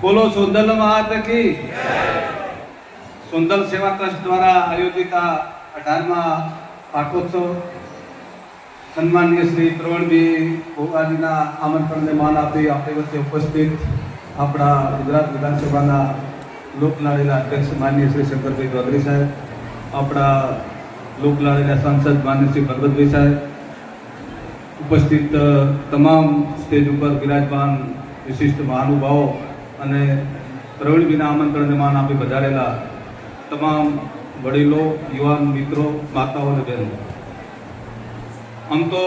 બોલો સુંદર માત કી સુંદર સેવા ટ્રસ્ટ દ્વારા આયોજિત આ અઢારમા પાઠોત્સવ. સન્માનીય શ્રી ત્રવણજી ભોગાજીના આમંત્રણને માન આપી આપણી વચ્ચે ઉપસ્થિત આપણા ગુજરાત વિધાનસભાના લોકલાળીના અધ્યક્ષ માન્ય શ્રી શંકરભાઈ ચૌધરી સાહેબ, આપણા લોકલાળીના સાંસદ માન્ય શ્રી ભગવતભાઈ સાહેબ, ઉપસ્થિત તમામ સ્ટેજ ઉપર બિરાજમાન વિશિષ્ટ મહાનુભાવો અને પ્રવીણભીના આમંત્રણને માન આપી પધારેલા તમામ વડીલો, યુવાન મિત્રો, માતાઓ અને બહેનો. આમ તો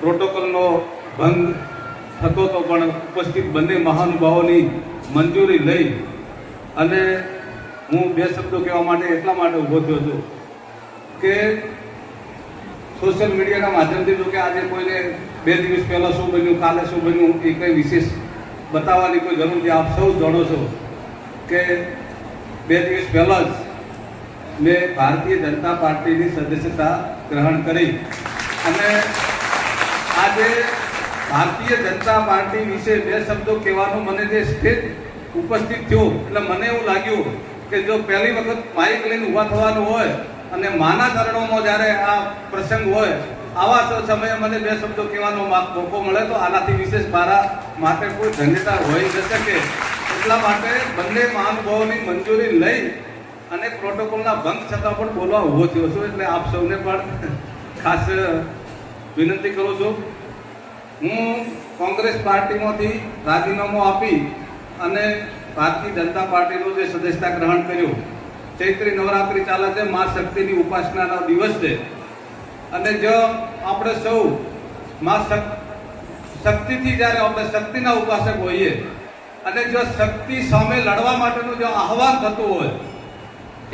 પ્રોટોકોલનો ભંગ થતો હતો પણ ઉપસ્થિત બંને મહાનુભાવોની મંજૂરી લઈ અને હું બે શબ્દો કહેવા માટે એટલા માટે ઊભો થયો છું કે સોશિયલ મીડિયાના માધ્યમથી જો કે આજે કોઈને બે દિવસ પહેલાં શું બન્યું, કાલે શું બન્યું, એ કંઈ વિશેષ બતાવવાની કોઈ જરૂર નથી. આપ સૌ જાણો છો કે બે દિવસ પહેલાં જ મેં ભારતીય જનતા પાર્ટીની સદસ્યતા ગ્રહણ કરી. અને આજે ભારતીય જનતા પાર્ટી વિશે બે શબ્દો કહેવાનો મને જે સ્ટેજ ઉપસ્થિત થયો. એટલે મને એવું લાગ્યું કે જો પહેલી વખત માઇક લઈને ઊભા થવાનું હોય અને માના ચરણોમાં જ્યારે આ પ્રસંગ હોય, આવા સમયે મને બે શબ્દો કહેવાનો મોકો મળે તો આનાથી વિશેષ મારા માટે કોઈ ધન્યતા હોઈ ન શકે. એટલા માટે બંને મહાનુભાવોની મંજૂરી લઈ અને પ્રોટોકોલના ભંગ છતાં પણ બોલવા ઊભો થયો છું, એટલે આપ સૌને પણ ખાસ વિનંતી કરું છું. હું કોંગ્રેસ પાર્ટીમાંથી રાજીનામું આપી અને ભારતીય જનતા પાર્ટીનું જે સદસ્યતા ગ્રહણ કર્યું ચૈત્રી નવરાત્રી ચાલે છે, મા શક્તિની ઉપાસનાનો દિવસ છે. અને જો આપણે સૌ મા શક્તિથી જ્યારે આપણે શક્તિના ઉપાસક હોઈએ, અને જો શક્તિ સામે લડવા માટેનું જો આહવાન થતું હોય,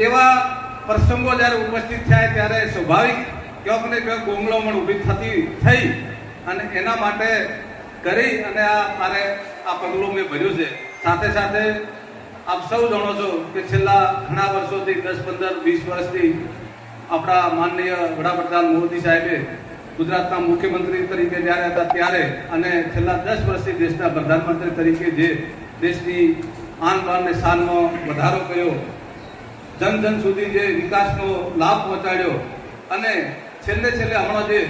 એવા પ્રસંગો જ્યારે ઉપસ્થિત થાય ત્યારે સ્વાભાવિક ક્યાંક ને ક્યાંક ગોંગલોમણ ઊભી થતી થઈ અને એના માટે કરી અને આ મારે આ પગલું મેં ભર્યું છે. સાથે સાથે આપ સૌ જાણો છો કે છેલ્લા ઘણા વર્ષોથી, દસ, પંદર, વીસ વર્ષથી આપણા માનનીય વડાપ્રધાન મોદી સાહેબે ગુજરાતના મુખ્યમંત્રી તરીકે જ્યારે હતા ત્યારે અને છેલ્લા દસ વર્ષથી દેશના પ્રધાનમંત્રી તરીકે જે દેશની આન બાન શાનમાં વધારો કર્યો, જન જન સુધી જે વિકાસનો લાભ પહોંચાડ્યો અને છેલ્લે છેલ્લે હમણાં જે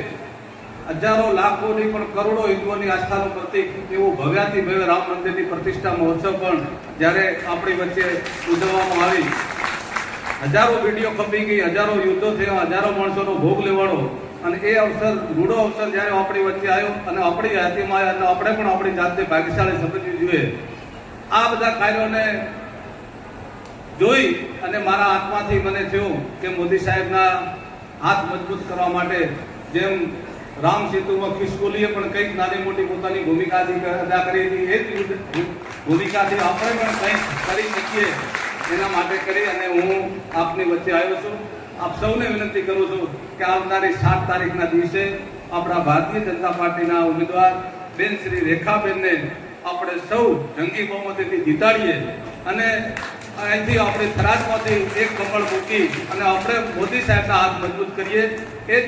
હજારો લાખો નહીં પણ કરોડો હિન્દુઓની આસ્થાનું પ્રતિક, એવું ભવ્યાથી ભવ્ય રામ મંદિરની પ્રતિષ્ઠા મહોત્સવ પણ જ્યારે આપણી વચ્ચે ઉજવવામાં આવી. હજારો વીડિયો ખપી ગઈ, હજારો યુદ્ધો થયા, હજારો માણસોનો ભોગ લેવાનો અને એ અવસર રૂડો અવસર જ્યારે આપણી વચ્ચે આવ્યો અને આપણી હાથીમાં આવ્યો અને આપણે પણ આપણી જાતને ભાગ્યશાળી સમજવી જોઈએ. આ બધા કાર્યોને જોઈ અને મારા આત્માથી મને થયું કે મોદી સાહેબના હાથ મજબૂત કરવા માટે જેમ રામ સેતુમાં ખિસકોલીએ પણ કંઈક નાની મોટી પોતાની ભૂમિકા અદા કરી હતી. એ જ ભૂમિકાથી આપણે પણ કંઈક કરી શકીએ એના માટે કરી અને હું આપની વચ્ચે આવ્યો છું. આપ સૌને વિનંતી કરું છું કે આવનારી સાત તારીખના દિવસે આપણા ભારતીય જનતા પાર્ટીના ઉમેદવાર બેન શ્રી રેખાબેનને આપણે સૌ જંગી બહુમતીથી જીતાડીએ અને અહીંથી આપણે થરાદમાંથી એક કમળ મૂકી અને આપણે મોદી સાહેબના હાથ મજબૂત કરીએ. એ